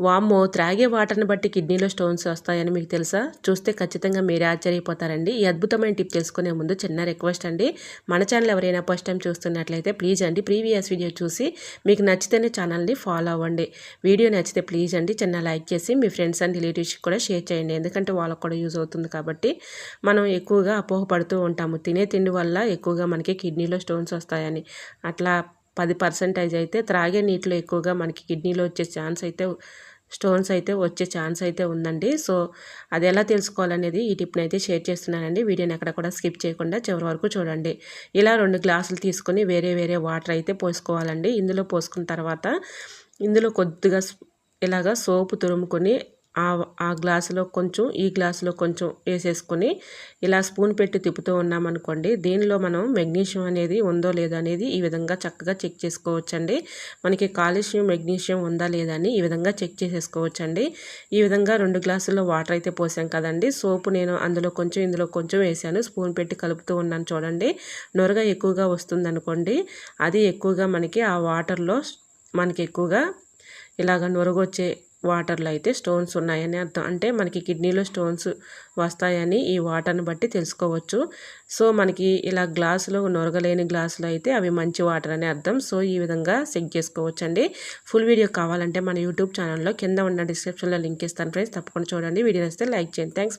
వామ్మో త్రాగే వాటర్ని బట్టి కిడ్నీలో స్టోన్స్ వస్తాయని మీకు తెలుసా? చూస్తే ఖచ్చితంగా మీరే ఆశ్చర్యపోతారండి. ఈ అద్భుతమైన టిప్ తెలుసుకునే ముందు చిన్న రిక్వెస్ట్ అండి. మన ఛానల్ ఎవరైనా ఫస్ట్ టైం చూస్తున్నట్లయితే ప్లీజ్ అండి ప్రీవియస్ వీడియో చూసి మీకు నచ్చితేనే ఛానల్ని ఫాలో అవ్వండి. వీడియో నచ్చితే ప్లీజ్ అండి చిన్న లైక్ చేసి మీ ఫ్రెండ్స్ అండ్ రిలేటివ్స్కి కూడా షేర్ చేయండి. ఎందుకంటే వాళ్ళకు కూడా యూజ్ అవుతుంది కాబట్టి మనం ఎక్కువగా అపోహపడుతూ ఉంటాము. తినే తిండి వల్ల ఎక్కువగా మనకి కిడ్నీలో స్టోన్స్ వస్తాయని. అట్లా పది పర్సెంటేజ్ అయితే త్రాగే నీటిలో ఎక్కువగా మనకి కిడ్నీలో వచ్చే ఛాన్స్ అయితే స్టోన్స్ అయితే వచ్చే ఛాన్స్ అయితే ఉందండి. సో అది ఎలా తెలుసుకోవాలనేది ఈ టిప్ని అయితే షేర్ చేస్తున్నానండి. వీడియోని ఎక్కడ కూడా స్కిప్ చేయకుండా చివరి వరకు చూడండి. ఇలా రెండు గ్లాసులు తీసుకొని వేరే వేరే వాటర్ అయితే పోసుకోవాలండి. ఇందులో పోసుకున్న తర్వాత ఇందులో కొద్దిగా ఇలాగా సోపు తురుముకొని ఆ గ్లాసులో కొంచెం ఈ గ్లాసులో కొంచెం వేసేసుకొని ఇలా స్పూన్ పెట్టి తిప్పుతూ ఉన్నామనుకోండి దీనిలో మనం మెగ్నీషియం అనేది ఉందో లేదో అనేది ఈ విధంగా చక్కగా చెక్ చేసుకోవచ్చండి. మనకి కాల్షియం మెగ్నీషియం ఉందా లేదా అని ఈ విధంగా చెక్ చేసేసుకోవచ్చండి. ఈ విధంగా రెండు గ్లాసుల్లో వాటర్ అయితే పోసాం కదండి. సోపు నేను అందులో కొంచెం ఇందులో కొంచెం వేసాను. స్పూన్ పెట్టి కలుపుతూ ఉన్నాను చూడండి. నొరగ ఎక్కువగా వస్తుందనుకోండి అది ఎక్కువగా మనకి ఆ వాటర్లో మనకి ఎక్కువగా ఇలాగ నొరగొచ్చే వాటర్లో అయితే స్టోన్స్ ఉన్నాయని అర్థం. అంటే మనకి కిడ్నీలో స్టోన్స్ వస్తాయని ఈ వాటర్ని బట్టి తెలుసుకోవచ్చు. సో మనకి ఇలా గ్లాసులో నొరగలేని గ్లాసులో అయితే అవి మంచి వాటర్ అని అర్థం. సో ఈ విధంగా చెక్ చేసుకోవచ్చు అండి ఫుల్ వీడియో కావాలంటే మన యూట్యూబ్ ఛానల్లో కింద ఉన్న డిస్క్రిప్షన్లో లింక్ ఇస్తాను ఫ్రెండ్స్. తప్పకుండా చూడండి. వీడియో నచ్చితే లైక్ చేయండి. థ్యాంక్స్